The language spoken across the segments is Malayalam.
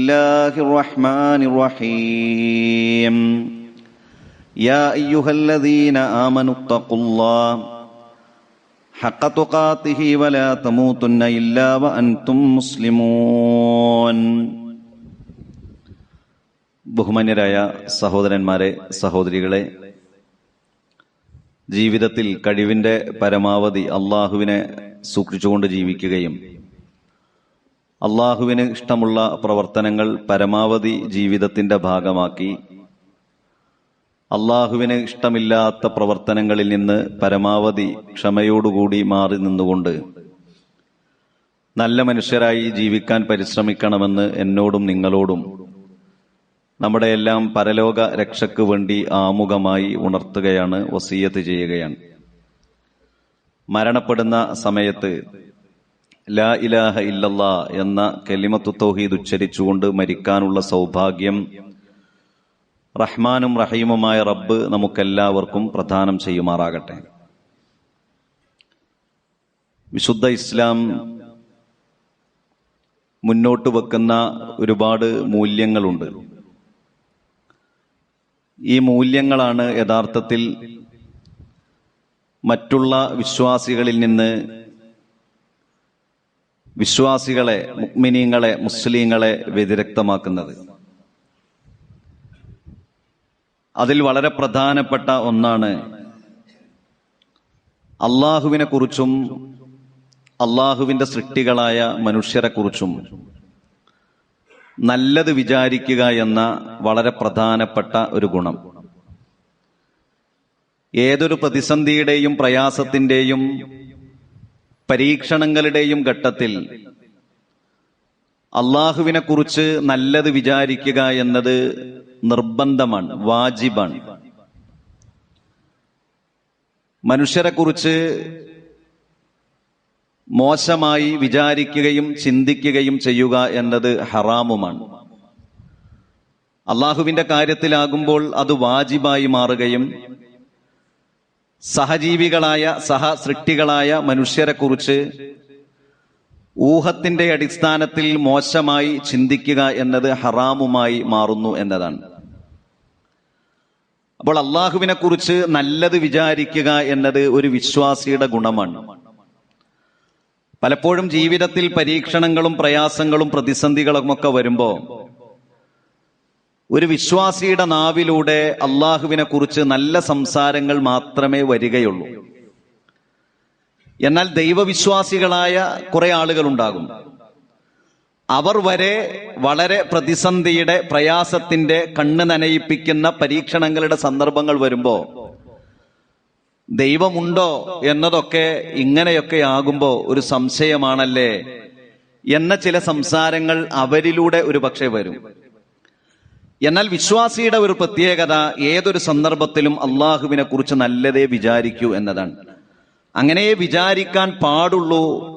الله الرحمن الرحيم يا ايها الذين امنوا اتقوا الله حق تقاته ولا تموتن الا وانتم مسلمون ബഹുമാന്യരായ സഹോദരന്മാരെ സഹോദരികളെ ജീവിതത്തിൽ കഴിവിന്റെ പരമാവധി അള്ളാഹുവിനെ സൂക്ഷിച്ചുകൊണ്ട് ജീവിക്കുകയും അള്ളാഹുവിന് ഇഷ്ടമുള്ള പ്രവർത്തനങ്ങൾ പരമാവധി ജീവിതത്തിന്റെ ഭാഗമാക്കി. അള്ളാഹുവിന് ഇഷ്ടമില്ലാത്ത പ്രവർത്തനങ്ങളിൽ നിന്ന് പരമാവധി ക്ഷമയോടുകൂടി മാറി നിന്നുകൊണ്ട് നല്ല മനുഷ്യരായി ജീവിക്കാൻ പരിശ്രമിക്കണമെന്ന് എന്നോടും നിങ്ങളോടും നമ്മുടെ എല്ലാം പരലോക രക്ഷയ്ക്ക് വേണ്ടി ആമുഖമായി ഉണർത്തുകയാണ് വസീയത്ത് ചെയ്യുകയാണ്. മരണപ്പെടുന്ന സമയത്ത് ലാ ഇലാഹ ഇല്ലല്ല എന്ന കലിമത്തു തൗഹീദ് ഉച്ചരിച്ചുകൊണ്ട് മരിക്കാനുള്ള സൗഭാഗ്യം റഹ്മാനും റഹീമുമായ റബ്ബ് നമുക്കെല്ലാവർക്കും പ്രദാനം ചെയ്യുമാറാകട്ടെ. വിശുദ്ധ ഇസ്ലാം മുന്നോട്ട് വെക്കുന്ന ഒരുപാട് മൂല്യങ്ങളുണ്ട്. ഈ മൂല്യങ്ങളാണ് യഥാർത്ഥത്തിൽ മറ്റുള്ള വിശ്വാസികളിൽ നിന്ന് വിശ്വാസികളെ മുക്മിനീങ്ങളെ മുസ്ലിങ്ങളെ വ്യതിരക്തമാക്കുന്നത്. അതിൽ വളരെ പ്രധാനപ്പെട്ട ഒന്നാണ് അള്ളാഹുവിനെ കുറിച്ചും അള്ളാഹുവിന്റെ സൃഷ്ടികളായ മനുഷ്യരെ കുറിച്ചും നല്ലത് വിചാരിക്കുക എന്ന വളരെ പ്രധാനപ്പെട്ട ഒരു ഗുണം. ഏതൊരു പ്രതിസന്ധിയുടെയും പ്രയാസത്തിന്റെയും പരീക്ഷണങ്ങളുടെയും ഘട്ടത്തിൽ അള്ളാഹുവിനെ കുറിച്ച് നല്ലത് വിചാരിക്കുക എന്നത് നിർബന്ധമാണ് വാജിബാണ്. മനുഷ്യരെ കുറിച്ച് മോശമായി വിചാരിക്കുകയും ചിന്തിക്കുകയും ചെയ്യുക എന്നത് ഹറാമുമാണ്. അള്ളാഹുവിന്റെ കാര്യത്തിലാകുമ്പോൾ അത് വാജിബായി മാറുകയും സഹജീവികളായ സഹസൃഷ്ടികളായ മനുഷ്യരെ കുറിച്ച് ഊഹത്തിന്റെ അടിസ്ഥാനത്തിൽ മോശമായി ചിന്തിക്കുക എന്നത് ഹറാമുമായി മാറുന്നു എന്നതാണ്. അപ്പോൾ അള്ളാഹുവിനെ കുറിച്ച് നല്ലത് വിചാരിക്കുക എന്നത് ഒരു വിശ്വാസിയുടെ ഗുണമാണ്. പലപ്പോഴും ജീവിതത്തിൽ പരീക്ഷണങ്ങളും പ്രയാസങ്ങളും പ്രതിസന്ധികളും ഒക്കെ വരുമ്പോ ഒരു വിശ്വാസിയുടെ നാവിലൂടെ അള്ളാഹുവിനെ കുറിച്ച് നല്ല സംസാരങ്ങൾ മാത്രമേ വരികയുള്ളൂ. എന്നാൽ ദൈവവിശ്വാസികളായ കുറെ ആളുകൾ ഉണ്ടാകും അവർ വരെ വളരെ പ്രതിസന്ധിയുടെ പ്രയാസത്തിന്റെ കണ്ണ് നനയിപ്പിക്കുന്ന പരീക്ഷണങ്ങളുടെ സന്ദർഭങ്ങൾ വരുമ്പോൾ ദൈവമുണ്ടോ എന്നതൊക്കെ ഇങ്ങനെയൊക്കെ ആകുമ്പോൾ ഒരു സംശയമാണല്ലേ? എന്ന ചില സംസാരങ്ങൾ അവരിലൂടെ ഒരു പക്ഷേ വരും. എന്നാൽ വിശ്വാസിയുടെ ഒരു പ്രത്യേകത ഏതൊരു സന്ദർഭത്തിലും അള്ളാഹുവിനെ കുറിച്ച് നല്ലതേ വിചാരിക്കൂ എന്നതാണ്. അങ്ങനെ വിചാരിക്കാൻ പാടുള്ളൂ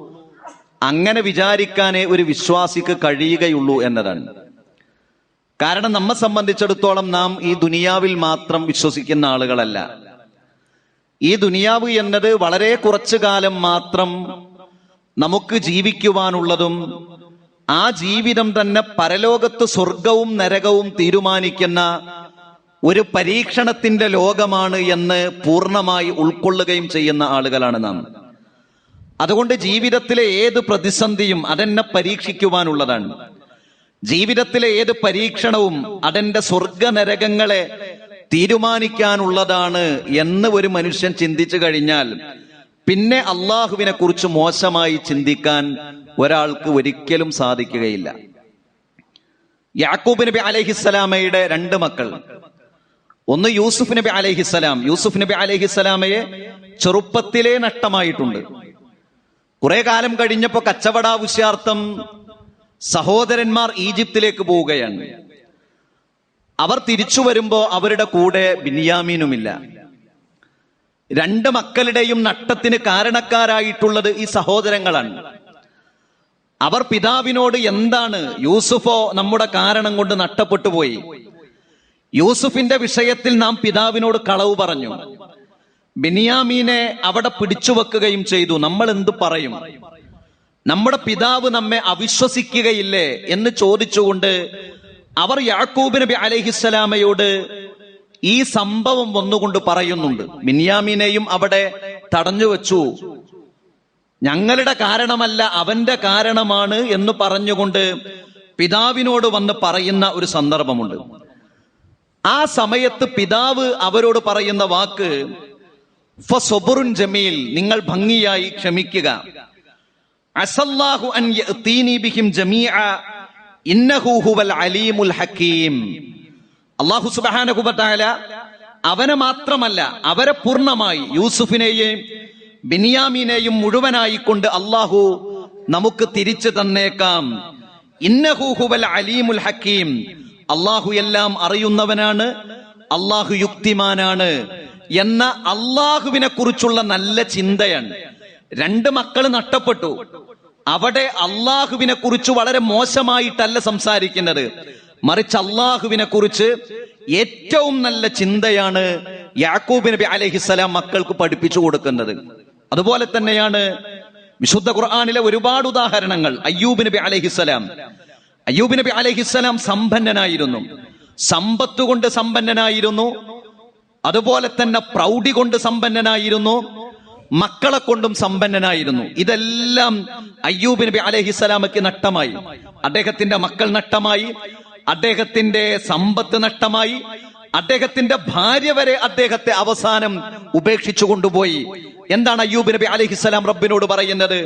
അങ്ങനെ വിചാരിക്കാനേ ഒരു വിശ്വാസിക്ക് കഴിയുകയുള്ളൂ എന്നതാണ്. കാരണം നമ്മെ സംബന്ധിച്ചിടത്തോളം നാം ഈ ദുനിയാവിൽ മാത്രം വിശ്വസിക്കുന്ന ആളുകളല്ല. ഈ ദുനിയാവ് എന്നത് വളരെ കുറച്ചു കാലം മാത്രം നമുക്ക് ജീവിക്കുവാനുള്ളതും ആ ജീവിതം തന്നെ പരലോകത്ത് സ്വർഗവും നരകവും തീരുമാനിക്കുന്ന ഒരു പരീക്ഷണത്തിന്റെ ലോകമാണ് എന്ന് പൂർണമായി ഉൾക്കൊള്ളുകയും ചെയ്യുന്ന ആളുകളാണ് നാം. അതുകൊണ്ട് ജീവിതത്തിലെ ഏത് പ്രതിസന്ധിയും അതെന്നെ പരീക്ഷിക്കുവാനുള്ളതാണ്. ജീവിതത്തിലെ ഏത് പരീക്ഷണവും അതെന്റെ സ്വർഗ നരകങ്ങളെ തീരുമാനിക്കാനുള്ളതാണ് എന്ന് ഒരു മനുഷ്യൻ ചിന്തിച്ചു കഴിഞ്ഞാൽ പിന്നെ അള്ളാഹുവിനെ കുറിച്ച് മോശമായി ചിന്തിക്കാൻ ഒരാൾക്ക് ഒരിക്കലും സാധിക്കുകയില്ല. യാക്കൂബ് നബി അലഹിസ്സലാമയുടെ രണ്ട് മക്കൾ. ഒന്ന് യൂസുഫ് നബി അലഹിസ്സലാം യൂസുഫ് നബി അലഹിസ്സലാമയെ ചെറുപ്പത്തിലെ നഷ്ടമായിട്ടുണ്ട്. കുറെ കാലം കഴിഞ്ഞപ്പോ കച്ചവടാവശ്യാർത്ഥം സഹോദരന്മാർ ഈജിപ്തിലേക്ക് പോവുകയാണ്. അവർ തിരിച്ചു വരുമ്പോ അവരുടെ കൂടെ ബിനിയാമീനുമില്ല. രണ്ട് മക്കളുടെയും നട്ടത്തിന് കാരണക്കാരായിട്ടുള്ളത് ഈ സഹോദരങ്ങളാണ്. അവർ പിതാവിനോട് എന്താണ് യൂസുഫോ നമ്മുടെ കാരണം കൊണ്ട് നഷ്ടപ്പെട്ടു പോയി? യൂസുഫിന്റെ വിഷയത്തിൽ നാം പിതാവിനോട് കളവ് പറഞ്ഞു. ബിനിയാമീനെ അവിടെ പിടിച്ചു വെക്കുകയും ചെയ്തു. നമ്മൾ എന്ത് പറയും? നമ്മുടെ പിതാവ് നമ്മെ അവിശ്വസിക്കുകയില്ലേ എന്ന് ചോദിച്ചുകൊണ്ട് അവർ യാക്കൂബ് നബി അലഹിസ്സലാമയോട് ഈ സംഭവം ഒന്നുകൊണ്ട് പറയുന്നുണ്ട്. മിനിയാമിനെയും അവിടെ തടഞ്ഞു വെച്ചു. ഞങ്ങളുടെ കാരണമല്ല അവന്റെ കാരണമാണ് എന്ന് പറഞ്ഞുകൊണ്ട് പിതാവിനോട് വന്ന് പറയുന്ന ഒരു സന്ദർഭമുണ്ട്. ആ സമയത്ത് പിതാവ് അവരോട് പറയുന്ന വാക്ക് ജമീൽ നിങ്ങൾ ഭംഗിയായി ക്ഷമിക്കുക. അൻ ബിഹിം ജമീഅ അലീമുൽ വ അവനെ മാത്രമല്ല അവരെ പൂർണമായി യൂസുഫിനെയും ബിനിയാമിനെയും മുഴുവനായി കൊണ്ട് അള്ളാഹു നമുക്ക് തിരിച്ചു തന്നേക്കാം. ഇന്നഹു ഹുവൽ അലീമുൽ ഹക്കീം. അള്ളാഹു എല്ലാം അറിയുന്നവനാണ് അള്ളാഹു യുക്തിമാനാണ് എന്ന അള്ളാഹുവിനെ കുറിച്ചുള്ള നല്ല ചിന്തയാണ്. രണ്ട് മക്കൾ നഷ്ടപ്പെട്ടു. അവിടെ അള്ളാഹുവിനെ കുറിച്ച് വളരെ മോശമായിട്ടല്ല സംസാരിക്കുന്നത്. മറിച്ച് അള്ളാഹുവിനെ കുറിച്ച് ഏറ്റവും നല്ല ചിന്തയാണ് യാക്കൂബ് നബി അലഹിസ്സലാം മക്കൾക്ക് പഠിപ്പിച്ചു കൊടുക്കുന്നത്. അതുപോലെ തന്നെയാണ് വിശുദ്ധ ഖുർആാനിലെ ഒരുപാട് ഉദാഹരണങ്ങൾ. അയ്യൂബ് നബി അലഹിസ്സലാം അയ്യൂബ് നബി അലഹിസ്സലാം സമ്പന്നനായിരുന്നു. സമ്പത്ത് കൊണ്ട് സമ്പന്നനായിരുന്നു. അതുപോലെ തന്നെ പ്രൗഢി കൊണ്ട് സമ്പന്നനായിരുന്നു. മക്കളെ കൊണ്ടും സമ്പന്നനായിരുന്നു. ഇതെല്ലാം അയ്യൂബ് നബി അലഹിസ്സലാമയ്ക്ക് നഷ്ടമായി. അദ്ദേഹത്തിന്റെ മക്കൾ നഷ്ടമായി. അദ്ദേഹത്തിന്റെ സമ്പത്ത് നഷ്ടമായി. അദ്ദേഹത്തിന്റെ ഭാര്യ വരെ അദ്ദേഹത്തെ അവസാനം ഉപേക്ഷിച്ചു കൊണ്ടുപോയി എന്താണ് അയ്യൂബ് നബി അലഹിസ്സലാം റബ്ബിനോട് പറയുന്നത്?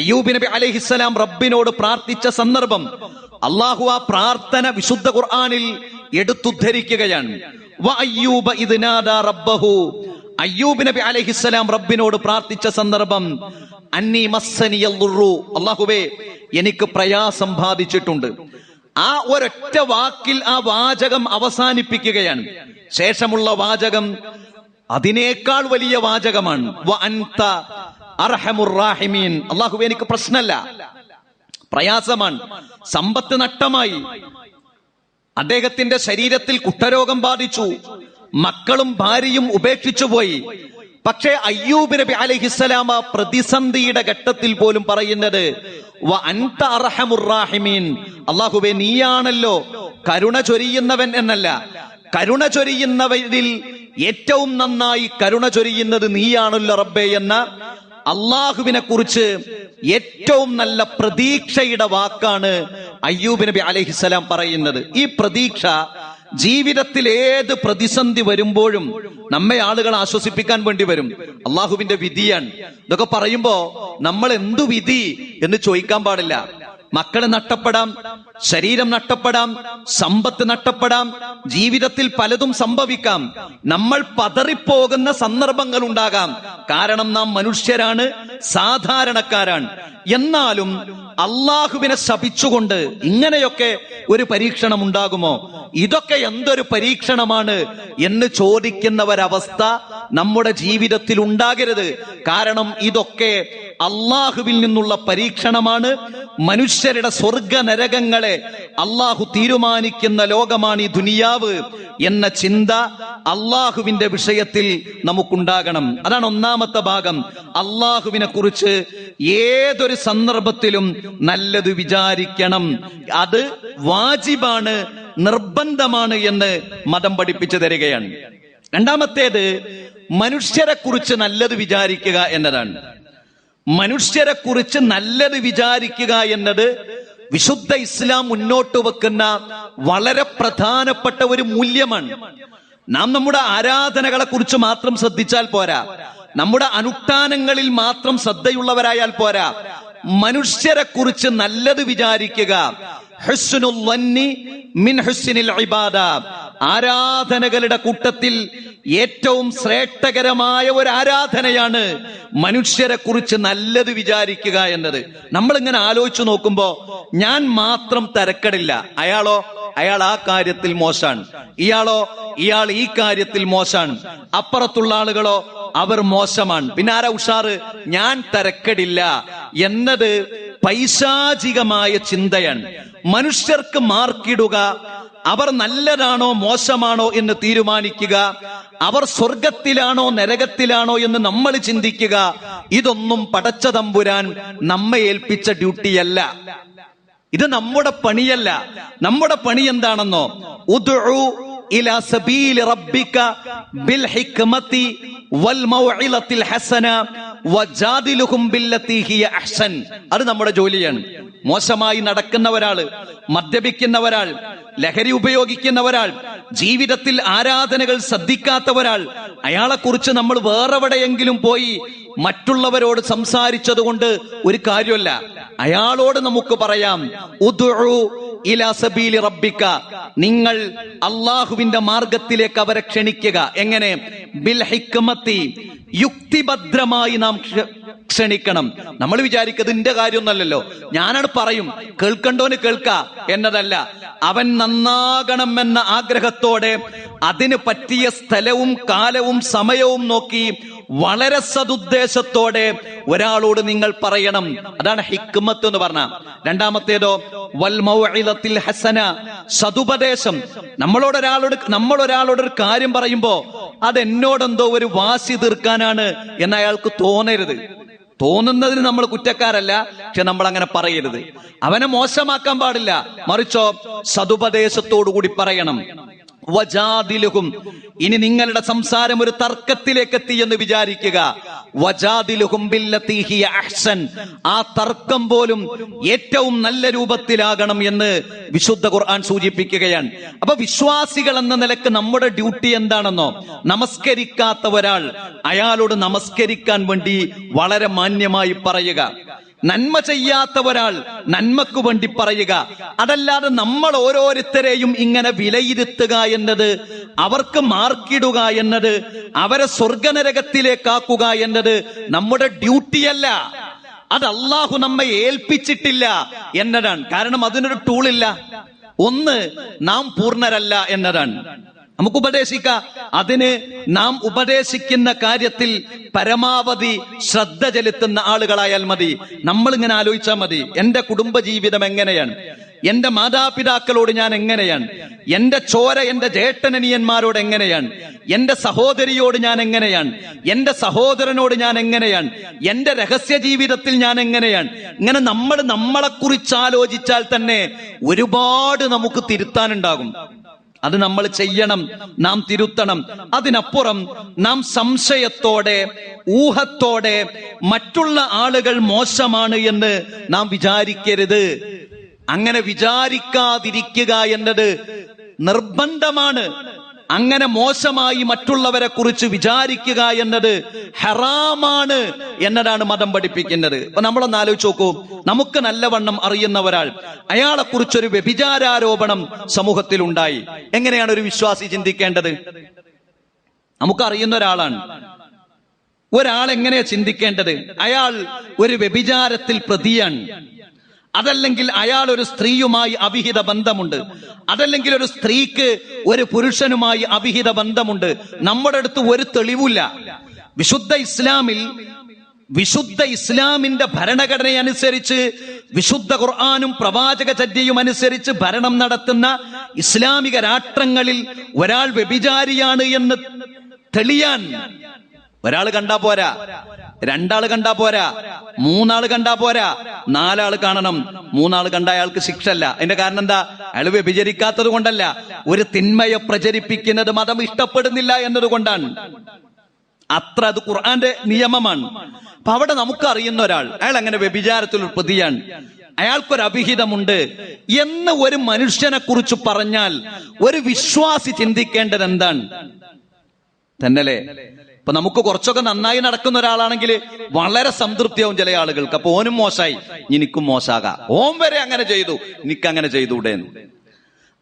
അയ്യൂബ നബി അലഹിസ്സലാം റബ്ബിനോട് പ്രാർത്ഥിച്ച സന്ദർഭം അള്ളാഹു ആ പ്രാർത്ഥന വിശുദ്ധ ഖുർആനിൽ എടുത്തുദ്ധരിക്കുകയാണ്. അയ്യൂബ നബി അലഹിസ്സലാം റബ്ബിനോട് പ്രാർത്ഥിച്ച സന്ദർഭം അന്നി മസ്സനിയൽ അള്ളാഹുവേ എനിക്ക് പ്രയാസം ബാധിച്ചിട്ടുണ്ട്. ആ ഒരൊറ്റ വാക്കിൽ ആ വാചകം അവസാനിപ്പിക്കുകയാണ്. ശേഷമുള്ള വാചകം അതിനേക്കാൾ വലിയ വാചകമാണ്. അള്ളാഹുവേ എനിക്ക് പ്രശ്നമല്ല. പ്രയാസമാണ്. സമ്പത്ത് നഷ്ടമായി. അദ്ദേഹത്തിന്റെ ശരീരത്തിൽ കുട്ടരോഗം ബാധിച്ചു. മക്കളും ഭാര്യയും ഉപേക്ഷിച്ചു പോയി പക്ഷേ അയ്യൂബ് നബി അലഹിസ്സലാമ പ്രതിസന്ധിയുടെ ഘട്ടത്തിൽ പോലും പറയുന്നത് അള്ളാഹുബെ നീയാണല്ലോ കരുണ ചൊരിയുന്നവൻ എന്നല്ല. കരുണ ചൊരിയുന്നവരിൽ ഏറ്റവും നന്നായി കരുണ ചൊരിയുന്നത് നീയാണല്ലോ റബ്ബെ എന്ന അള്ളാഹുവിനെ കുറിച്ച് ഏറ്റവും നല്ല പ്രതീക്ഷയുടെ വാക്കാണ് അയ്യൂബ് നബി അലഹിസ്സലാം പറയുന്നത്. ഈ പ്രതീക്ഷ ജീവിതത്തിൽ ഏത് പ്രതിസന്ധി വരുമ്പോഴും നമ്മെ ആളുകൾ ആശ്വസിപ്പിക്കാൻ വേണ്ടി വരും. അള്ളാഹുവിന്റെ വിധിയാണ്. ഇതൊക്കെ പറയുമ്പോ നമ്മൾ എന്തു വിധി എന്ന് ചോദിക്കാൻ പാടില്ല. മക്കളെ നഷ്ടപ്പെടാം ശരീരം നഷ്ടപ്പെടാം സമ്പത്ത് നഷ്ടപ്പെടാം ജീവിതത്തിൽ പലതും സംഭവിക്കാം. നമ്മൾ പതറിപ്പോകുന്ന സന്ദർഭങ്ങൾ ഉണ്ടാകാം. കാരണം നാം മനുഷ്യരാണ് സാധാരണക്കാരാണ്. എന്നാലും അള്ളാഹുവിനെ ശപിച്ചുകൊണ്ട് ഇങ്ങനെയൊക്കെ ഒരു പരീക്ഷണം ഉണ്ടാകുമോ ഇതൊക്കെ എന്തൊരു പരീക്ഷണമാണ് എന്ന് ചോദിക്കുന്നവരവസ്ഥ നമ്മുടെ ജീവിതത്തിൽ ഉണ്ടാകരുത്. കാരണം ഇതൊക്കെ അള്ളാഹുവിൽ നിന്നുള്ള പരീക്ഷണമാണ്. മനുഷ്യരുടെ സ്വർഗ നരകങ്ങളെ അള്ളാഹു തീരുമാനിക്കുന്ന ലോകമാണ് ഈ ദുനിയാവ് എന്ന ചിന്ത അള്ളാഹുവിന്റെ വിഷയത്തിൽ നമുക്കുണ്ടാകണം. അതാണ് ഒന്നാമത്തെ ഭാഗം. അള്ളാഹുവിനെ കുറിച്ച് ഏതൊരു സന്ദർഭത്തിലും നല്ലത് വിചാരിക്കണം. അത് വാജിബാണ് നിർബന്ധമാണ് എന്ന് മതം പഠിപ്പിച്ചു തരികയാണ്. രണ്ടാമത്തേത് മനുഷ്യരെ കുറിച്ച് നല്ലത് വിചാരിക്കുക എന്നതാണ്. മനുഷ്യരെ കുറിച്ച് നല്ലത് വിചാരിക്കുക എന്നത് വിശുദ്ധ ഇസ്ലാം മുന്നോട്ട് വെക്കുന്ന വളരെ പ്രധാനപ്പെട്ട ഒരു മൂല്യമാണ്. നാം നമ്മുടെ ആരാധനകളെ കുറിച്ച് മാത്രം ശ്രദ്ധിച്ചാൽ പോരാ. നമ്മുടെ അനുഷ്ഠാനങ്ങളിൽ മാത്രം ശ്രദ്ധയുള്ളവരായാൽ പോരാ. മനുഷ്യരെ കുറിച്ച് നല്ലത് വിചാരിക്കുക. മിൻ ഹുസ്നിൽ ഇബാദ. ആരാധനകളുടെ കൂട്ടത്തിൽ ഏറ്റവും ശ്രേഷ്ഠകരമായ ഒരു ആരാധനയാണ് മനുഷ്യരെ കുറിച്ച് നല്ലത് വിചാരിക്കുക എന്നത്. നമ്മൾ ഇങ്ങനെ ആലോചിച്ചു നോക്കുമ്പോ ഞാൻ മാത്രം തരക്കടില്ല. അയാളോ? അയാൾ ആ കാര്യത്തിൽ മോശാണ്. ഇയാളോ? ഇയാൾ ഈ കാര്യത്തിൽ മോശാണ്. അപ്പുറത്തുള്ള ആളുകളോ? അവർ മോശമാണ്. പിന്നെ ആരാ ഉഷാറ്? ഞാൻ തരക്കടില്ല. എന്നത് പൈശാചികമായ ചിന്തയാണ്. മനുഷ്യർക്ക് മാർക്കിടുക അവർ നല്ലതാണോ മോശമാണോ എന്ന് തീരുമാനിക്കുക അവർ സ്വർഗത്തിലാണോ നരകത്തിലാണോ എന്ന് നമ്മൾ ചിന്തിക്കുക ഇതൊന്നും പടച്ച തമ്പുരാൻ നമ്മെ ഏൽപ്പിച്ച ഡ്യൂട്ടിയല്ല. ഇത് നമ്മുടെ പണിയല്ല. നമ്മുടെ പണി എന്താണെന്നോ? ഉദു സബീൽ ബിൽ ഹിക്മതി വൽ ഹസന അത് നമ്മുടെ ജോലിയാണ്. മോശമായി നടക്കുന്ന ഒരാൾ മദ്യപിക്കുന്ന ഒരാൾ ലഹരി ഉപയോഗിക്കുന്ന ഒരാൾ ജീവിതത്തിൽ ആരാധനകൾ ശ്രദ്ധിക്കാത്ത ഒരാൾ അയാളെ കുറിച്ച് നമ്മൾ വേറെവിടെയെങ്കിലും പോയി മറ്റുള്ളവരോട് സംസാരിച്ചത് കൊണ്ട് ഒരു കാര്യമല്ല. അയാളോട് നമുക്ക് പറയാം ഉദ്ഉ ഇലാ സബീലി റബ്ബിക. നിങ്ങൾ അള്ളാഹുവിന്റെ മാർഗത്തിലേക്ക് അവരെ ക്ഷണിക്കുക. എങ്ങനെ? ബിൽ ഹിക്മത്തി യുക്തിഭദ്രമായി നാം ക്ഷണിക്കണം. നമ്മൾ വിചാരിക്കുന്നത് ഇതിന്റെ കാര്യമൊന്നല്ലല്ലോ ഞാനാണ് പറയും കേൾക്കണ്ടോന് കേൾക്ക എന്നതല്ല. അവൻ നന്നാകണം എന്ന ആഗ്രഹത്തോടെ അതിന് പറ്റിയ സ്ഥലവും കാലവും സമയവും നോക്കി വളരെ സതുദ്ദേശത്തോടെ ഒരാളോട് നിങ്ങൾ പറയണം. അതാണ് ഹിക്മത്ത് എന്ന് പറഞ്ഞ. രണ്ടാമത്തേതോ വൽ മൗഇലത്തിൽ ഹസന സതുപദേശം. നമ്മളോട് ഒരാളോട് നമ്മൾ ഒരാളോട് ഒരു കാര്യം പറയുമ്പോ അത് എന്നോടെന്തോ ഒരു വാശി തീർക്കാനാണ് എന്ന് അയാൾക്ക് തോന്നരുത്. തോന്നുന്നതിന് നമ്മൾ കുറ്റക്കാരല്ല പക്ഷെ നമ്മൾ അങ്ങനെ പറയരുത്. അവനെ മോശമാക്കാൻ പാടില്ല. മറിച്ചോ സതുപദേശത്തോടു കൂടി പറയണം. വജാദിലുഹും. ഇനി നിങ്ങളുടെ സംസാരം ഒരു തർക്കത്തിലേക്ക് എത്തി എന്ന് വിചാരിക്കുക. വജാദിലുഹും ആ തർക്കം പോലും ഏറ്റവും നല്ല രൂപത്തിലാകണം എന്ന് വിശുദ്ധ ഖുർആൻ സൂചിപ്പിക്കുകയാണ്. അപ്പൊ വിശ്വാസികൾ എന്ന നിലയ്ക്ക് നമ്മുടെ ഡ്യൂട്ടി എന്താണെന്നോ? നമസ്കരിക്കാത്ത ഒരാൾ അയാളോട് നമസ്കരിക്കാൻ വേണ്ടി വളരെ മാന്യമായി പറയുക. നന്മ ചെയ്യാത്ത ഒരാൾ നന്മക്ക് വേണ്ടി പറയുക. അതല്ലാതെ നമ്മൾ ഓരോരുത്തരെയും ഇങ്ങനെ വിലയിരുത്തുക എന്നത് അവർക്ക് മാർക്കിടുക എന്നത് അവരെ സ്വർഗനരകത്തിലേക്കാക്കുക എന്നത് നമ്മുടെ ഡ്യൂട്ടിയല്ല. അത് അള്ളാഹു നമ്മെ ഏൽപ്പിച്ചിട്ടില്ല എന്നതാണ്. കാരണം അതിനൊരു ടൂളില്ല ഒന്ന് നാം പൂർണരല്ല എന്നതാണ്. നമുക്ക് ഉപദേശിക്കാം അതിന് നാം ഉപദേശിക്കുന്ന കാര്യത്തിൽ പരമാവധി ശ്രദ്ധ ചെലുത്തുന്ന ആളുകളായാൽ മതി. നമ്മൾ ഇങ്ങനെ ആലോചിച്ചാൽ മതി. എന്റെ കുടുംബ ജീവിതം എങ്ങനെയാണ്? എന്റെ മാതാപിതാക്കളോട് ഞാൻ എങ്ങനെയാണ്? എന്റെ ചോര എന്റെ ജേട്ടനനിയന്മാരോട് എങ്ങനെയാണ്? എന്റെ സഹോദരിയോട് ഞാൻ എങ്ങനെയാണ്? എന്റെ സഹോദരനോട് ഞാൻ എങ്ങനെയാണ്? എന്റെ രഹസ്യ ജീവിതത്തിൽ ഞാൻ എങ്ങനെയാണ്? ഇങ്ങനെ നമ്മൾ നമ്മളെ കുറിച്ച് ആലോചിച്ചാൽ തന്നെ ഒരുപാട് നമുക്ക് തിരുത്താനുണ്ടാകും. അത് നമ്മൾ ചെയ്യണം നാം തിരുത്തണം. അതിനപ്പുറം നാം സംശയത്തോടെ ഊഹത്തോടെ മറ്റുള്ള ആളുകൾ മോശമാണ് എന്ന് നാം വിചാരിക്കരുത്. അങ്ങനെ വിചാരിക്കാതിരിക്കുക എന്നത് നിർബന്ധമാണ്. അങ്ങനെ മോശമായി മറ്റുള്ളവരെ കുറിച്ച് വിചാരിക്കുക എന്നത് ഹറാമാണ് എന്നതാണ് മതം പഠിപ്പിക്കുന്നത്. അപ്പൊ നമ്മളൊന്ന് ആലോചിച്ച് നോക്കൂ. നമുക്ക് നല്ലവണ്ണം അറിയുന്ന ഒരാൾ അയാളെ കുറിച്ചൊരു വ്യഭിചാരോപണം സമൂഹത്തിൽ ഉണ്ടായി എങ്ങനെയാണ് ഒരു വിശ്വാസി ചിന്തിക്കേണ്ടത്? നമുക്കറിയുന്ന ഒരാളാണ്. ഒരാൾ എങ്ങനെയാ ചിന്തിക്കേണ്ടത്? അയാൾ ഒരു വ്യഭിചാരത്തിൽ പ്രതിയാണ്. അതല്ലെങ്കിൽ അയാൾ ഒരു സ്ത്രീയുമായി അവിഹിത ബന്ധമുണ്ട്. അതല്ലെങ്കിൽ ഒരു സ്ത്രീക്ക് ഒരു പുരുഷനുമായി അവിഹിത ബന്ധമുണ്ട്. നമ്മുടെ അടുത്ത് ഒരു തെളിവില്ല. വിശുദ്ധ ഇസ്ലാമിൽ വിശുദ്ധ ഇസ്ലാമിന്റെ ഭരണഘടന അനുസരിച്ച് വിശുദ്ധ ഖുർആാനും പ്രവാചക ചര്യയും അനുസരിച്ച് ഭരണം നടത്തുന്ന ഇസ്ലാമിക രാഷ്ട്രങ്ങളിൽ ഒരാൾ വ്യഭിചാരിയാണ് എന്ന് തെളിയാൻ ഒരാൾ കണ്ടാ പോരാ? രണ്ടാൾ കണ്ടാ പോരാ. മൂന്നാൾ കണ്ടാ പോരാ. നാലാൾ കാണണം. മൂന്നാൾ കണ്ട അയാൾക്ക് ശിക്ഷ അല്ല അതിന്റെ കാരണം എന്താ? അയാൾ വ്യഭിചരിക്കാത്തത് കൊണ്ടല്ല. ഒരു തിന്മയെ പ്രചരിപ്പിക്കുന്നത് മതം ഇഷ്ടപ്പെടുന്നില്ല എന്നതുകൊണ്ടാണ്. അത്ര അത് ഖുർആന്റെ നിയമമാണ്. അപ്പൊ അവിടെ നമുക്ക് അറിയുന്ന ഒരാൾ അയാൾ അങ്ങനെ വ്യഭിചാരത്തിൽ ഒരു പ്രതിയാണ്. അയാൾക്കൊരു അഭിഹിതമുണ്ട്. എന്ന് ഒരു മനുഷ്യനെ കുറിച്ച് പറഞ്ഞാൽ ഒരു വിശ്വാസി ചിന്തിക്കേണ്ടത് എന്താണ്? തന്നല്ലേ? ഇപ്പൊ നമുക്ക് കുറച്ചൊക്കെ നന്നായി നടക്കുന്ന ഒരാളാണെങ്കിൽ വളരെ സംതൃപ്തിയാവും ചില ആളുകൾക്ക്. അപ്പൊ ഓനും മോശമായി എനിക്കും മോശാകാം. ഓം വരെ അങ്ങനെ ചെയ്തു. എനിക്ക് അങ്ങനെ ചെയ്തൂടെ.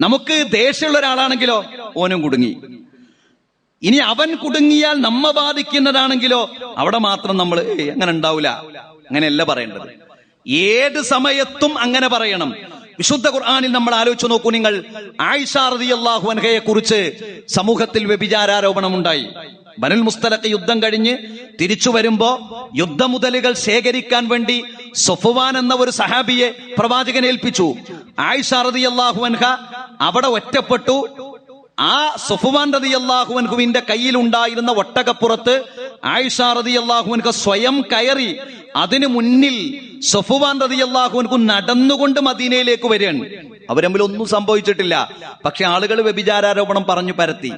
നമുക്ക് ദേഷ്യമുള്ള ഒരാളാണെങ്കിലോ ഓനും കുടുങ്ങി. ഇനി അവൻ കുടുങ്ങിയാൽ നമ്മ ബാധിക്കുന്നതാണെങ്കിലോ അവിടെ മാത്രം നമ്മൾ അങ്ങനെ ഉണ്ടാവില്ല അങ്ങനെയല്ല പറയേണ്ടത്. ഏത് സമയത്തും അങ്ങനെ പറയണം. വിശുദ്ധ ഖുർആാനിൽ നമ്മൾ ആലോചിച്ചു നോക്കൂ നിങ്ങൾ. ആയിഷ അൻഹയെ കുറിച്ച് സമൂഹത്തിൽ വ്യഭിചാരോപണം ഉണ്ടായി ബനുൽ മുസ്തലക്ക് യുദ്ധം കഴിഞ്ഞ് തിരിച്ചു വരുമ്പോ യുദ്ധമുതലുകൾ ശേഖരിക്കാൻ വേണ്ടി സൊഫുവാൻ എന്ന ഒരു സഹാബിയെ പ്രവാചകൻ ഏൽപ്പിച്ചു. ആയിഷ അൻഹ അവിടെ ഒറ്റപ്പെട്ടു. ആ സൊഫുവാൻ റതി അള്ളാഹുവൻഹുവിന്റെ കയ്യിലുണ്ടായിരുന്ന ഒട്ടകപ്പുറത്ത് ആയിഷ സ്വയം കയറി അതിനു മുന്നിൽ സഫുവാൻ റതി അള്ളാഹുവൻഹു നടന്നുകൊണ്ട് മദീനയിലേക്ക് വരികയാണ്. അവരമ്മിൽ ഒന്നും സംഭവിച്ചിട്ടില്ല. പക്ഷെ ആളുകൾ വ്യഭിചാരോപണം പറഞ്ഞു പരത്തി.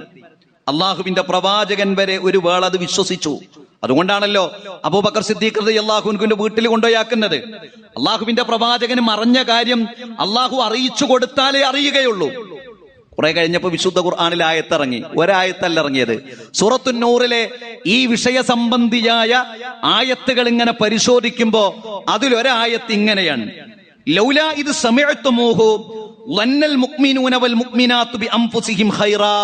അള്ളാഹുവിന്റെ പ്രവാചകൻ വരെ ഒരു വേള അത് വിശ്വസിച്ചു. അതുകൊണ്ടാണല്ലോ അബൂബക്കർ സിദ്ദീഖ് റതി അള്ളാഹുവിന്റെ വീട്ടിൽ കൊണ്ടുപോയാക്കുന്നത്. അള്ളാഹുവിന്റെ പ്രവാചകന് മറഞ്ഞ കാര്യം അള്ളാഹു അറിയിച്ചു കൊടുത്താലേ അറിയുകയുള്ളൂ. കുറെ കഴിഞ്ഞപ്പോ വിശുദ്ധ ഖുർആാനിൽ ആയത്തിറങ്ങി. ഒരായത്തല്ല ഇറങ്ങിയത്. സൂറത്തുന്നൂറിലെ ഈ വിഷയ സംബന്ധിയായ ആയത്തുകൾ ഇങ്ങനെ പരിശോധിക്കുമ്പോ അതിലൊരായത്ത് ഇങ്ങനെയാണ് ലൗല ഇത് സമയത്തുമോഹു വന്നൽ മുക്മിനൂനവൽ മുക്മിനാത്തു ബി അംഫുസിഹിം ഖൈറാ.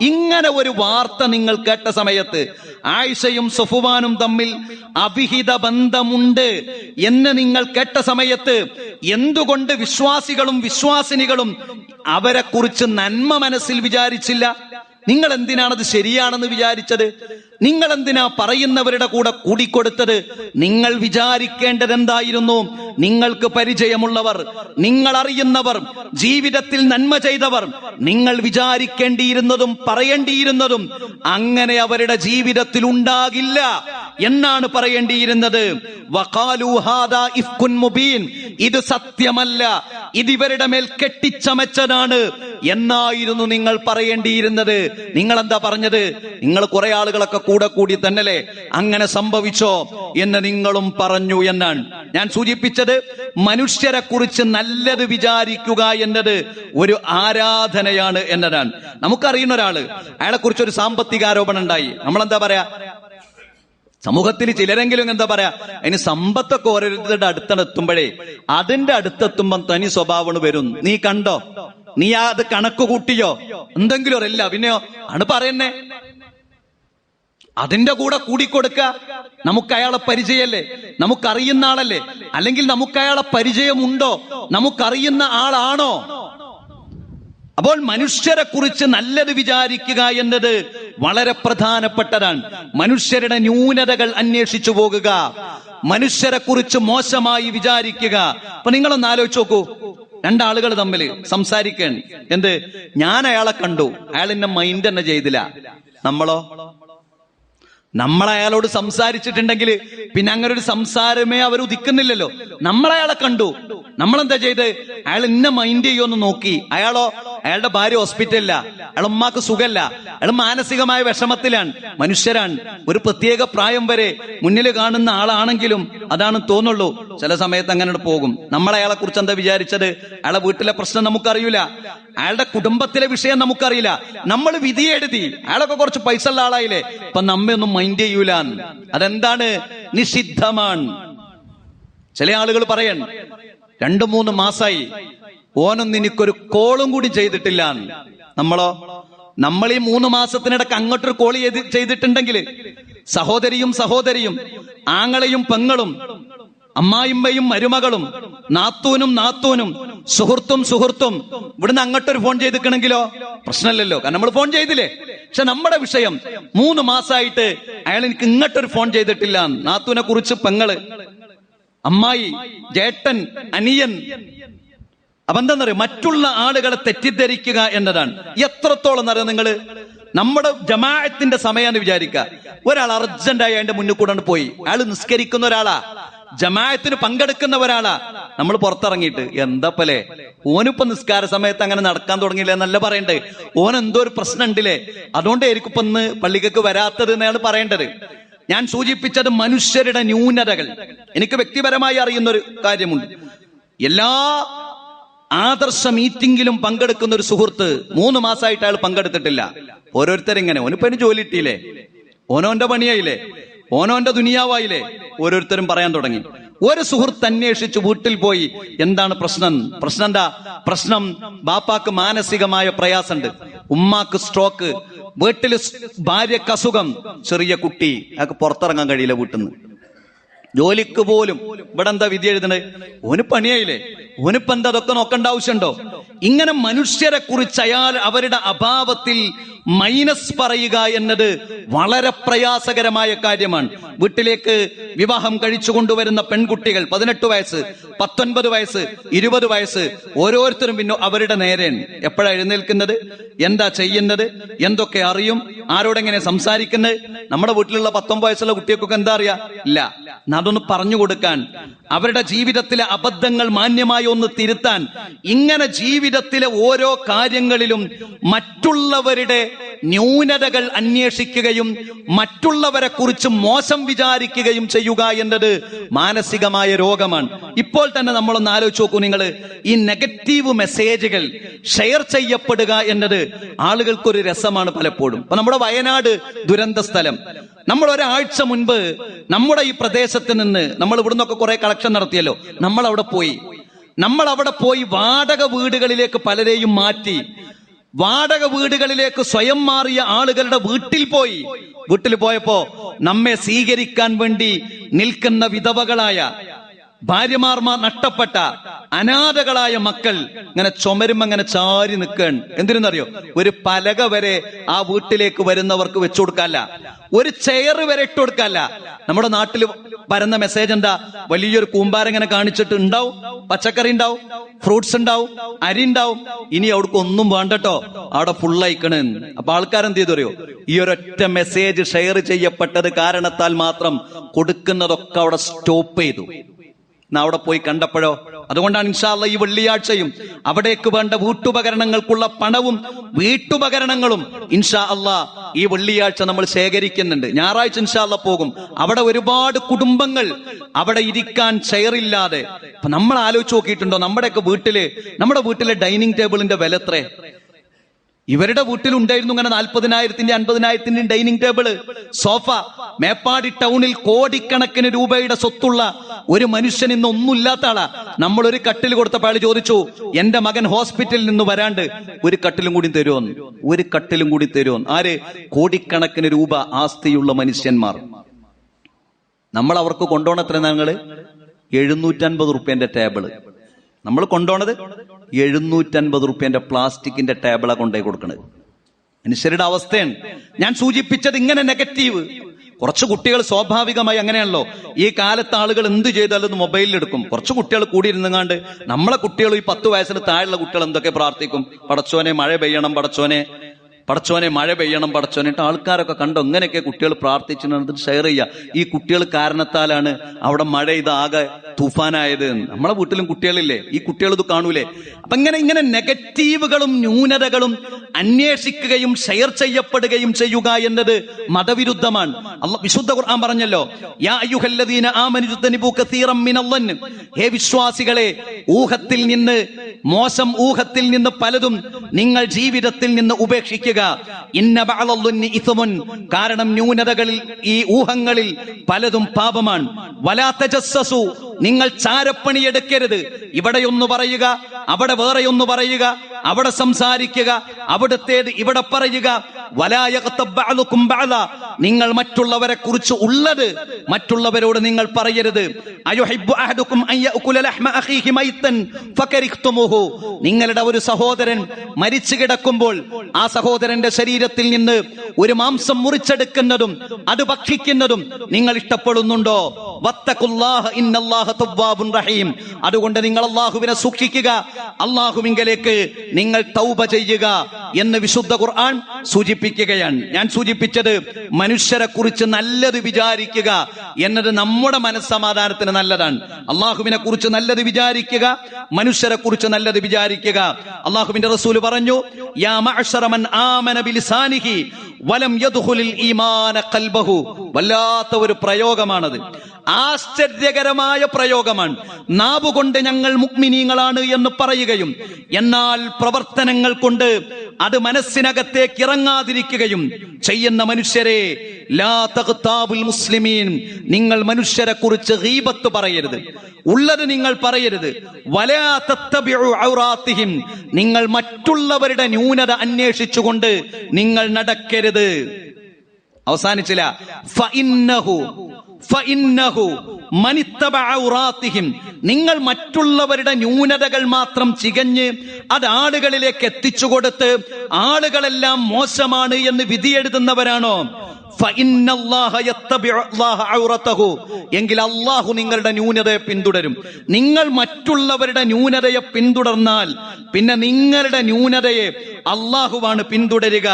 ഇങ്ങനെ ഒരു വാർത്ത നിങ്ങൾ കേട്ട സമയത്ത് ആയിഷയും സുഫുവാനും തമ്മിൽ അവിഹിത ബന്ധമുണ്ട് എന്ന് നിങ്ങൾ കേട്ട സമയത്ത് എന്തുകൊണ്ട് വിശ്വാസികളും വിശ്വാസിനികളും അവരെ കുറിച്ച് നന്മ മനസ്സിൽ വിചാരിച്ചില്ല? നിങ്ങൾ എന്തിനാണത് ശരിയാണെന്ന് വിചാരിച്ചത്? നിങ്ങൾ എന്തിനാ പറയുന്നവരുടെ കൂടെ കൂടിക്കൊടുത്തത്? നിങ്ങൾ വിചാരിക്കേണ്ടത് എന്തായിരുന്നു നിങ്ങൾക്ക് പരിചയമുള്ളവർ നിങ്ങൾ അറിയുന്നവർ ജീവിതത്തിൽ നന്മ ചെയ്തവർ നിങ്ങൾ വിചാരിക്കേണ്ടിയിരുന്നതും പറയേണ്ടിയിരുന്നതും അങ്ങനെ അവരുടെ ജീവിതത്തിൽ ഉണ്ടാകില്ല എന്നാണ് പറയേണ്ടിയിരുന്നത്. വഖാലു ഹാദാ മുബീൻ. ഇത് സത്യമല്ല. ഇത് ഇവരുടെ മേൽ കെട്ടിച്ചമച്ചതാണ് എന്നായിരുന്നു നിങ്ങൾ പറയേണ്ടിയിരുന്നത്. നിങ്ങൾ എന്താ പറഞ്ഞത്? നിങ്ങൾ കുറെ ആളുകളൊക്കെ കൂടെ കൂടി തന്നല്ലേ? അങ്ങനെ സംഭവിച്ചോ എന്ന് നിങ്ങളും പറഞ്ഞു എന്നാണ്. ഞാൻ സൂചിപ്പിച്ചത് മനുഷ്യരെ കുറിച്ച് നല്ലത് വിചാരിക്കുക എന്നത് ഒരു ആരാധനയാണ് എന്നതാണ്. നമുക്കറിയുന്ന ഒരാൾ അയാളെ കുറിച്ച് ഒരു സാമ്പത്തിക ആരോപണം ഉണ്ടായി. നമ്മൾ എന്താ പറയാ? സമൂഹത്തിൽ ചിലരെങ്കിലും എന്താ പറയാ അതിന് സമ്പത്തൊക്കെ ഓരോരുത്തരുടെ അടുത്തെത്തുമ്പോഴേ അതിന്റെ അടുത്തെത്തുമ്പം തനി സ്വഭാവം വരും. നീ കണ്ടോ? നീ അത് കണക്ക് കൂട്ടിയോ? എന്തെങ്കിലും അറിയില്ല. പിന്നെയോ ആണ് പറയുന്നേ അതിന്റെ കൂടെ കൂടിക്കൊടുക്ക നമുക്ക് അയാളെ പരിചയല്ലേ നമുക്കറിയുന്ന ആളല്ലേ? അല്ലെങ്കിൽ നമുക്ക് അയാളെ പരിചയമുണ്ടോ? നമുക്കറിയുന്ന ആളാണോ? അപ്പോൾ മനുഷ്യരെ കുറിച്ച് നല്ലത് വിചാരിക്കുക എന്നത് വളരെ പ്രധാനപ്പെട്ടതാണ്. മനുഷ്യരുടെ ന്യൂനതകൾ അന്വേഷിച്ചു പോകുക. മനുഷ്യരെ കുറിച്ച് മോശമായി വിചാരിക്കുക. അപ്പൊ നിങ്ങളൊന്ന് ആലോചിച്ച് നോക്കൂ. രണ്ടാളുകൾ തമ്മിൽ സംസാരിക്കാൻ. എന്ത്? ഞാൻ അയാളെ കണ്ടു. അയാൾ എന്നെ മൈൻഡ് തന്നെ ചെയ്തില്ല. നമ്മളോ? നമ്മൾ അയാളോട് സംസാരിച്ചിട്ടുണ്ടെങ്കിൽ പിന്നെ അങ്ങനെ ഒരു സംസാരമേ അവർ ഉദിക്കുന്നില്ലല്ലോ. നമ്മൾ അയാളെ കണ്ടു. നമ്മളെന്താ ചെയ്ത്? അയാൾ ഇന്ന മൈൻഡ് ചെയ്യുമെന്ന് നോക്കി. അയാളോ? അയാളുടെ ഭാര്യ ഹോസ്പിറ്റലില്ല. അയാൾ ഉമ്മാക്ക് സുഖല്ല. അയാൾ മാനസികമായ വിഷമത്തിലാണ്. മനുഷ്യരാണ്. ഒരു പ്രത്യേക പ്രായം വരെ മുന്നിൽ കാണുന്ന ആളാണെങ്കിലും അതാണ് തോന്നുള്ളൂ. ചില സമയത്ത് അങ്ങനെ പോകും. നമ്മൾ അയാളെ കുറിച്ച് എന്താ വിചാരിച്ചത്? അയാളെ വീട്ടിലെ പ്രശ്നം നമുക്കറിയില്ല അയാളുടെ കുടുംബത്തിലെ വിഷയം നമുക്കറിയില്ല. നമ്മൾ വിധി എഴുതി. അയാളൊക്കെ കുറച്ച് പൈസ ഉള്ള ആളായില്ലേ? ഇപ്പൊ നമ്മെ ഒന്നും മൈൻഡ് ചെയ്യൂല അതെന്താണ്? നിഷിദ്ധമാണ്. ചില ആളുകൾ പറയണം രണ്ടു മൂന്ന് മാസായി. ഓനൊന്നും എനിക്കൊരു കോളും കൂടി ചെയ്തിട്ടില്ല നമ്മളോ? നമ്മൾ ഈ മൂന്ന് മാസത്തിനിടക്ക് അങ്ങോട്ടൊരു കോൾ ചെയ്ത് ചെയ്തിട്ടുണ്ടെങ്കിൽ സഹോദരിയും സഹോദരിയും ആങ്ങളെയും പെങ്ങളും അമ്മായിമ്മയും മരുമകളും നാത്തൂനും നാത്തൂനും സുഹൃത്തും സുഹൃത്തും ഇവിടുന്ന് അങ്ങോട്ടൊരു ഫോൺ ചെയ്തിക്കണെങ്കിലോ? പ്രശ്നമില്ലല്ലോ. കാരണം നമ്മൾ ഫോൺ ചെയ്തില്ലേ? പക്ഷെ നമ്മുടെ വിഷയം മൂന്ന് മാസമായിട്ട് അയാൾ എനിക്ക് ഇങ്ങോട്ടൊരു ഫോൺ ചെയ്തിട്ടില്ല നാത്തൂനെ കുറിച്ച് പെങ്ങൾ അമ്മായി ജേട്ടൻ അനിയൻ അപ്പൊ എന്താന്നറിയോ? മറ്റുള്ള ആളുകളെ തെറ്റിദ്ധരിക്കുക എന്നതാണ്. എത്രത്തോളം അറിയാം നിങ്ങൾ? നമ്മുടെ ജമാഅത്തിന്റെ സമയമാണ് വിചാരിക്കുക. ഒരാൾ അർജന്റായി അതിന്റെ മുന്നിൽ കൂടെ പോയി. അയാൾ നിസ്കരിക്കുന്ന ഒരാളാ. ജമാഅത്തിന് പങ്കെടുക്കുന്ന ഒരാളാ. നമ്മൾ പുറത്തിറങ്ങിയിട്ട് എന്താപ്പല്ലേ ഓനിപ്പോ നിസ്കാര സമയത്ത് അങ്ങനെ നടക്കാൻ തുടങ്ങിയില്ല? എന്നല്ല പറയണ്ടേ. ഓൻ എന്തോ ഒരു പ്രശ്നം ഉണ്ടില്ലേ? അതുകൊണ്ടായിരിക്കും ഇപ്പൊ ഇന്ന് പള്ളികൾക്ക് വരാത്തത് എന്നാണ് പറയേണ്ടത്. ഞാൻ സൂചിപ്പിച്ചത് മനുഷ്യരുടെ ന്യൂനതകൾ. എനിക്ക് വ്യക്തിപരമായി അറിയുന്ന ഒരു കാര്യമുണ്ട്. എല്ലാ ആദർശ മീറ്റിംഗിലും പങ്കെടുക്കുന്ന ഒരു സുഹൃത്ത് മൂന്ന് മാസമായിട്ട് അയാൾ പങ്കെടുത്തിട്ടില്ല. ഓരോരുത്തരിങ്ങനെ. ഓനിപ്പോ അതിന് ജോലി കിട്ടിയില്ലേ ഓനോന്റെ പണിയായില്ലേ? ഓനോന്റെ ദുനിയാവായില്ലേ? ഓരോരുത്തരും പറയാൻ തുടങ്ങി. ഒരു സുഹൃത്ത് അന്വേഷിച്ച് വീട്ടിൽ പോയി എന്താണ് പ്രശ്നം? പ്രശ്നം എന്താ? പ്രശ്നം ബാപ്പാക്ക് മാനസികമായ പ്രയാസമുണ്ട്. ഉമ്മാക്ക് സ്ട്രോക്ക് വീട്ടിൽ ഭാര്യക്ക് അസുഖം ചെറിയ കുട്ടി. അയാൾക്ക് പുറത്തിറങ്ങാൻ കഴിയില്ല വീട്ടിൽ നിന്ന് ജോലിക്ക് പോലും ഇവിടെ എന്താ വിധി എഴുതണേ ഓന് പണിയായില്ലേ? ഓനിപ്പ എന്താ അതൊക്കെ നോക്കേണ്ട ആവശ്യമുണ്ടോ? ഇങ്ങനെ മനുഷ്യരെ കുറിച്ച് അയാൾ അവരുടെ അഭാവത്തിൽ മൈനസ് പറയുക എന്നത് വളരെ പ്രയാസകരമായ കാര്യമാണ്. വീട്ടിലേക്ക് വിവാഹം കഴിച്ചു കൊണ്ടുവരുന്ന പെൺകുട്ടികൾ പതിനെട്ട് വയസ്സ് പത്തൊൻപത് വയസ്സ് ഇരുപത് വയസ്സ് ഓരോരുത്തരും പിന്നെ അവരുടെ നേരെ എപ്പോഴാണ് എഴുന്നേൽക്കുന്നത്? എന്താ ചെയ്യുന്നത്? എന്തൊക്കെ അറിയും? ആരോടെങ്ങനെ സംസാരിക്കുന്നത്? നമ്മുടെ വീട്ടിലുള്ള പത്തൊമ്പത് വയസ്സുള്ള കുട്ടികൾക്കൊക്കെ എന്താ അറിയാ? ഇല്ല. അതൊന്ന് പറഞ്ഞു കൊടുക്കാൻ. അവരുടെ ജീവിതത്തിലെ അബദ്ധങ്ങൾ മാന്യമായി ഒന്ന് തിരുത്താൻ. ഇങ്ങനെ ജീവിതത്തിലെ ഓരോ കാര്യങ്ങളിലും മറ്റുള്ളവരുടെ ന്യൂനതകൾ അന്വേഷിക്കുകയും മറ്റുള്ളവരെ കുറിച്ച് മോശം വിചാരിക്കുകയും ചെയ്യുക എന്നത് മാനസികമായ രോഗമാണ്. ഇപ്പോൾ തന്നെ നമ്മളൊന്ന് ആലോചിച്ച് നോക്കൂ നിങ്ങൾ ഈ നെഗറ്റീവ് മെസ്സേജുകൾ ഷെയർ ചെയ്യപ്പെടുക എന്നത് ആളുകൾക്കൊരു രസമാണ് പലപ്പോഴും. ഇപ്പൊ നമ്മുടെ വയനാട് ദുരന്ത സ്ഥലം. നമ്മൾ ഒരാഴ്ച മുൻപ് നമ്മുടെ ഈ പ്രദേശത്ത് നിന്ന് നമ്മൾ ഇവിടുന്നൊക്കെ കുറെ കളക്ഷൻ നടത്തിയല്ലോ. നമ്മൾ അവിടെ പോയി. നമ്മൾ അവിടെ പോയി വാടക വീടുകളിലേക്ക് പലരെയും മാറ്റി വാടക വീടുകളിലേക്ക് സ്വയം മാറിയ ആളുകളുടെ വീട്ടിൽ പോയി. വീട്ടിൽ പോയപ്പോ നമ്മെ സ്വീകരിക്കാൻ വേണ്ടി നിൽക്കുന്ന വിധവകളായ ഭാര്യമാർമാർ നഷ്ടപ്പെട്ട അനാഥകളായ മക്കൾ ഇങ്ങനെ ചുമരും അങ്ങനെ ചാരി നിൽക്കുകയാണ്. എന്തിനെന്നറിയോ ഒരു പലക വരെ ആ വീട്ടിലേക്ക് വരുന്നവർക്ക് വെച്ചു കൊടുക്കല്ല ഒരു ചെയർ വരെ ഇട്ട് കൊടുക്കല്ല നമ്മുടെ നാട്ടിൽ വരുന്ന മെസ്സേജ് എന്താ? വലിയൊരു കൂമ്പാരം ഇങ്ങനെ കാണിച്ചിട്ട് ഉണ്ടാവും. പച്ചക്കറി ഉണ്ടാവും. ഫ്രൂട്ട്സ് ഉണ്ടാവും. അരി ഉണ്ടാവും. ഇനി അവിടേക്ക് ഒന്നും വേണ്ടട്ടോ അവിടെ ഫുൾ അയക്കണേ അപ്പൊ ആൾക്കാരെന്ത് ചെയ്തു അറിയോ ഈ ഒരൊറ്റ മെസ്സേജ് ഷെയർ ചെയ്യപ്പെട്ടത് കാരണത്താൽ മാത്രം കൊടുക്കുന്നതൊക്കെ അവിടെ സ്റ്റോപ്പ് ചെയ്തു. അവിടെ പോയി കണ്ടപ്പോഴോ? അതുകൊണ്ടാണ് ഇൻഷാല്ല ഈ വെള്ളിയാഴ്ചയും അവിടേക്ക് വേണ്ട വീട്ടുപകരണങ്ങൾക്കുള്ള പണവും വീട്ടുപകരണങ്ങളും ഇൻഷാ അല്ല ഈ വെള്ളിയാഴ്ച നമ്മൾ ശേഖരിക്കുന്നുണ്ട്. ഞായറാഴ്ച ഇൻഷാല്ല പോകും. അവിടെ ഒരുപാട് കുടുംബങ്ങൾ അവിടെ ഇരിക്കാൻ ചെയറില്ലാതെ. നമ്മൾ ആലോചിച്ച് നോക്കിയിട്ടുണ്ടോ? നമ്മുടെയൊക്കെ വീട്ടിൽ നമ്മുടെ വീട്ടിലെ ഡൈനിങ് ടേബിളിന്റെ വില എത്രേ ഇവരുടെ വീട്ടിലുണ്ടായിരുന്നു ഇങ്ങനെ നാൽപ്പതിനായിരത്തിന്റെ അൻപതിനായിരത്തിന്റെ ഡൈനിങ് ടേബിൾ. സോഫ. മേപ്പാടി ടൗണിൽ കോടിക്കണക്കിന് രൂപയുടെ സ്വത്തുള്ള ഒരു മനുഷ്യൻ ഇന്ന് ഒന്നുമില്ലാത്ത ആളാ. നമ്മൾ ഒരു കട്ടിൽ കൊടുത്തപ്പോൾ അയാൾ ചോദിച്ചു എന്റെ മകൻ ഹോസ്പിറ്റലിൽ നിന്ന് വരാണ്ട് ഒരു കട്ടിലും കൂടി തരുമോന്ന് ഒരു കട്ടിലും കൂടി തരുമോന്ന് ആര്? കോടിക്കണക്കിന് രൂപ ആസ്തിയുള്ള മനുഷ്യന്മാർ. നമ്മൾ അവർക്ക് കൊണ്ടുപോകണത്ര ഞങ്ങൾ എഴുന്നൂറ്റൻപത് റുപ്യന്റെ ടേബിൾ. നമ്മൾ കൊണ്ടുപോണത് എഴുന്നൂറ്റൻപത് റുപ്യന്റെ പ്ലാസ്റ്റിക്കിന്റെ ടേബിളാണ് കൊണ്ടുപോയി കൊടുക്കുന്നത് മനുഷ്യരുടെ അവസ്ഥയാണ്. ഞാൻ സൂചിപ്പിച്ചത് ഇങ്ങനെ നെഗറ്റീവ്. കുറച്ച് കുട്ടികൾ സ്വാഭാവികമായി അങ്ങനെയാണല്ലോ. ഈ കാലത്ത് ആളുകൾ എന്ത് ചെയ്താലും മൊബൈലിൽ എടുക്കും. കുറച്ച് കുട്ടികൾ കൂടി ഇരുന്നങ്ങാണ്ട് നമ്മളെ കുട്ടികൾ ഈ പത്ത് വയസ്സിന് താഴെയുള്ള കുട്ടികൾ എന്തൊക്കെ പ്രാർത്ഥിക്കും? പടച്ചോനെ മഴ പെയ്യണം പടച്ചോനെ. പടച്ചോനെ മഴ പെയ്യണം പടച്ചോനെ ആൾക്കാരൊക്കെ കണ്ടോ? എങ്ങനെയൊക്കെ കുട്ടികൾ പ്രാർത്ഥിച്ചിട്ട് ഷെയർ ചെയ്യുക ഈ കുട്ടികൾ കാരണത്താലാണ് അവിടെ മഴ ഇതാകെ തൂഫാനായത്. നമ്മളെ വീട്ടിലും കുട്ടികളില്ലേ? ഈ കുട്ടികൾ ഇത് കാണൂലേ? അപ്പൊ ഇങ്ങനെ ഇങ്ങനെ നെഗറ്റീവുകളും ന്യൂനതകളും അന്വേഷിക്കുകയും ഷെയർ ചെയ്യപ്പെടുകയും ചെയ്യുക എന്നത് മതവിരുദ്ധമാണ്. അല്ല വിശുദ്ധ ഖുർആൻ പറഞ്ഞല്ലോ യാ അയ്യുഹല്ലദീന കസീറം ഹേ വിശ്വാസികളെ ഊഹത്തിൽ നിന്ന് മോശം ഊഹത്തിൽ നിന്ന് പലതും നിങ്ങൾ ജീവിതത്തിൽ നിന്ന് ഉപേക്ഷിക്കുക. ഇന്ന ബഅലല്ലുന്നി ഇസ്മുൻ. കാരണം ന്യൂനതകളിൽ ഈ ഊഹങ്ങളിൽ പലതും പാപമാണ്. വലാ തജസ്സസു. നിങ്ങൾ ചാരപ്പണി എടുക്കരുത്. ഇവിടെയൊന്ന് പറയുക അവിടെ വേറെയൊന്ന് പറയുക അവിടെ സംസാരിക്കുക അവിടുത്തേത് ഇവിടെ പറയുക. നിങ്ങൾ മറ്റുള്ളവരെ കുറിച്ച് ഉള്ളത് മറ്റുള്ളവരോട് നിങ്ങൾ പറയരുത്. നിങ്ങളുടെ ഒരു സഹോദരൻ മരിച്ചു കിടക്കുമ്പോൾ ആ സഹോദരന്റെ ശരീരത്തിൽ നിന്ന് ഒരു മാംസം മുറിച്ചെടുക്കുന്നതും അത് ഭക്ഷിക്കുന്നതും നിങ്ങൾ ഇഷ്ടപ്പെടുന്നുണ്ടോ? വത്തഖുല്ലാഹ ഇന്നല്ലാഹ റഹീം. അതുകൊണ്ട് നിങ്ങൾ അള്ളാഹുവിനെ സൂക്ഷിക്കുക. അള്ളാഹുവിങ്കലേക്ക് നിങ്ങൾ തൗബ ചെയ്യുക. എന്ന് വിശുദ്ധ ഖുർആൻ സൂചിപ്പിക്കുകയാണ്. ഞാൻ സൂചിപ്പിച്ചത് മനുഷ്യരെ കുറിച്ച് നല്ലത് വിചാരിക്കുക എന്നത് നമ്മുടെ മനസ്സമാധാനത്തിന് നല്ലതാണ്. അള്ളാഹുവിനെ കുറിച്ച് നല്ലത് വിചാരിക്കുക മനുഷ്യരെ കുറിച്ച് നല്ലത് വിചാരിക്കുക. അള്ളാഹുവിന്റെ റസൂൽ പറഞ്ഞു യാ ആമന വലം ഈമാന ഖൽബഹു. വല്ലാത്ത ഒരു പ്രയോഗമാണത്. ആശ്ചര്യകരമായ പ്രയോഗമാണ്. നാവുകൊണ്ട് ഞങ്ങൾ മുക്മിനീങ്ങളാണ് എന്ന് പറയുകയും എന്നാൽ പ്രവർത്തനങ്ങൾ കൊണ്ട് അത് മനസ്സിനകത്തേക്ക് ഇറങ്ങാതിരിക്കുകയും ചെയ്യുന്ന മനുഷ്യരെ മുസ്ലിമീൻ നിങ്ങൾ മനുഷ്യരെ കുറിച്ച് ഹീബത്ത് പറയരുത്. ഉള്ളത് നിങ്ങൾ പറയരുത്. വലാ തത്തബിഉ ഔറാത്തിഹിം നിങ്ങൾ മറ്റുള്ളവരുടെ ന്യൂനത അന്വേഷിച്ചുകൊണ്ട് നിങ്ങൾ നടക്കരുത്. അവസാനിച്ചില്ല. നിങ്ങൾ മറ്റുള്ളവരുടെ ന്യൂനതകൾ മാത്രം ചികഞ്ഞ് അത് ആളുകളിലേക്ക് എത്തിച്ചു കൊടുത്ത് ആളുകളെല്ലാം മോശമാണ് എന്ന് വിധിയെഴുതുന്നവരാണോ? എങ്കിൽ അള്ളാഹു നിങ്ങളുടെ ന്യൂനതയെ പിന്തുടരും. നിങ്ങൾ മറ്റുള്ളവരുടെ ന്യൂനതയെ പിന്തുടർന്നാൽ പിന്നെ നിങ്ങളുടെ ന്യൂനതയെ അള്ളാഹുവാണ് പിന്തുടരുക.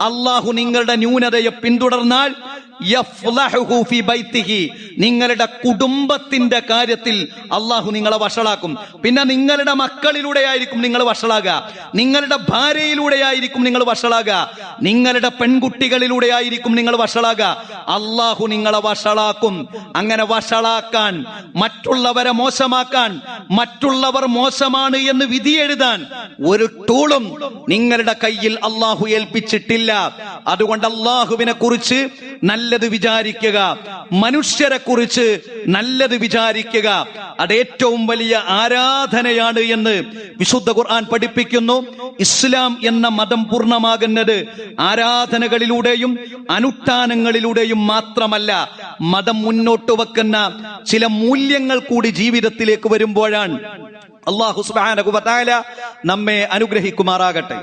അള്ളാഹു നിങ്ങളുടെ ന്യൂനതയെ പിന്തുടർന്നാൽ. നിങ്ങളുടെ കുടുംബത്തിന്റെ കാര്യത്തിൽ അള്ളാഹു നിങ്ങളെ വഷളാക്കും. പിന്നെ നിങ്ങളുടെ മക്കളിലൂടെ ആയിരിക്കും നിങ്ങൾ വഷളാകുക. നിങ്ങളുടെ ഭാര്യയിലൂടെ ആയിരിക്കും നിങ്ങൾ വഷളാകുക. നിങ്ങളുടെ പെൺകുട്ടികളിലൂടെ ആയിരിക്കും നിങ്ങൾ വഷളാകുക. അള്ളാഹു നിങ്ങളെ വഷളാക്കും. അങ്ങനെ വഷളാക്കാൻ മറ്റുള്ളവരെ മോശമാക്കാൻ മറ്റുള്ളവർ മോശമാണ് എന്ന് വിധി എഴുതാൻ ഒരു ടൂളും നിങ്ങളുടെ കയ്യിൽ അള്ളാഹു ഏൽപ്പിച്ചിട്ടില്ല. അതുകൊണ്ട് അള്ളാഹുവിനെ കുറിച്ച് നല്ലത് വിചാരിക്കുക. മനുഷ്യരെ കുറിച്ച് നല്ലത് വിചാരിക്കുക. അത് ഏറ്റവും വലിയ ആരാധനയാണ് എന്ന് വിശുദ്ധ ഖുർആൻ പഠിപ്പിക്കുന്നു. ഇസ്ലാം എന്ന മതം പൂർണമാകുന്നത് ആരാധനകളിലൂടെയും അനുഷ്ഠാനങ്ങളിലൂടെയും മാത്രമല്ല മതം മുന്നോട്ട് വെക്കുന്ന ചില മൂല്യങ്ങൾ കൂടി ജീവിതത്തിലേക്ക് വരുമ്പോഴാണ്. അള്ളാഹു വ നമ്മെ അനുഗ്രഹിക്കുമാറാകട്ടെ.